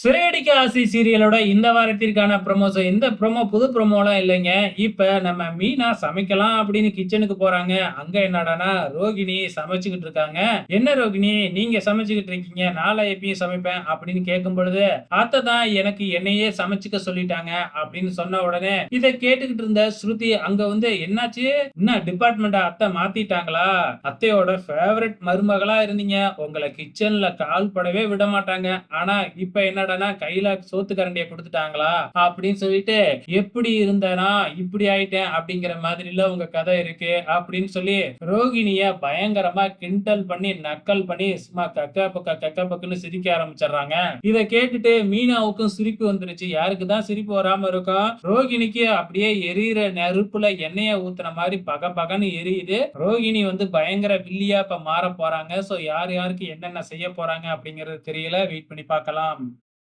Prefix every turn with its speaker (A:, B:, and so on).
A: சிறையடிக்க ஆசை சீரியலோட இந்த வாரத்திற்கான ப்ரொமோஸ் இந்த ப்ரொமோ புது ப்ரோமோலாம் இல்லைங்க. இப்போ நம்ம மீனா சமைக்கலாம் அப்படின்னு கிச்சனுக்கு போறாங்க. அங்க என்னடான்னா ரோகிணி சமைச்சுக்கிட்டு இருக்காங்க. "என்ன ரோகிணி நீங்க சமைச்சுக்கிட்டு இருக்கீங்க. நாளை எப்பயும் சமைப்பேன்" அப்படின்னு கேட்கும் பொழுது, "அத்தை தான் எனக்கு என்னையே சமைச்சுக்க சொல்லிட்டாங்க" அப்படின்னு சொன்ன உடனே இதை கேட்டுக்கிட்டு இருந்த ஸ்ருதி அங்க வந்து "என்னாச்சு? என்ன டிபார்ட்மெண்ட் அத்தை மாத்திட்டாங்களா? அத்தையோட ஃபேவரட் மருமகளா இருந்தீங்க. உங்களை கிச்சன்ல கால் படவே விட மாட்டாங்க. ஆனா இப்ப என்னடான்னா கையில சோத்து கரண்டிய குடுத்துட்டாங்களா?" அப்படின்னு சொல்லிட்டு, "எப்படி இருந்தனா இப்படி ஆயிட்டேன்" அப்படிங்கிற மாதிரில உங்க கதை இருக்கு அப்படின்னு சொல்லி ரோகிணிய பயங்கரமா கிண்டல் பண்ணி, நக்கல் பண்ணி சும்மா கக்க பக்க கக்க பக்குன்னு சிரிக்க ஆரம்பிச்சிடுறாங்க இதை கேட்டுட்டு மீனாவுக்கும் சிரிப்பு வந்துருச்சு. யாருக்கு தான் சிரிப்பு வராம இருக்கும்? ரோகிணிக்கு அப்படியே எரியிற நெருப்புல எண்ணெய ஊத்துன மாதிரி பக பகன்னு எரியுது. ரோகிணி வந்து பயங்கர வில்லியா இப்ப மாற போறாங்க. சோ யார் யாருக்கு என்னென்ன செய்ய போறாங்க அப்படிங்கறது தெரியல. வெயிட் பண்ணி பார்க்கலாம்.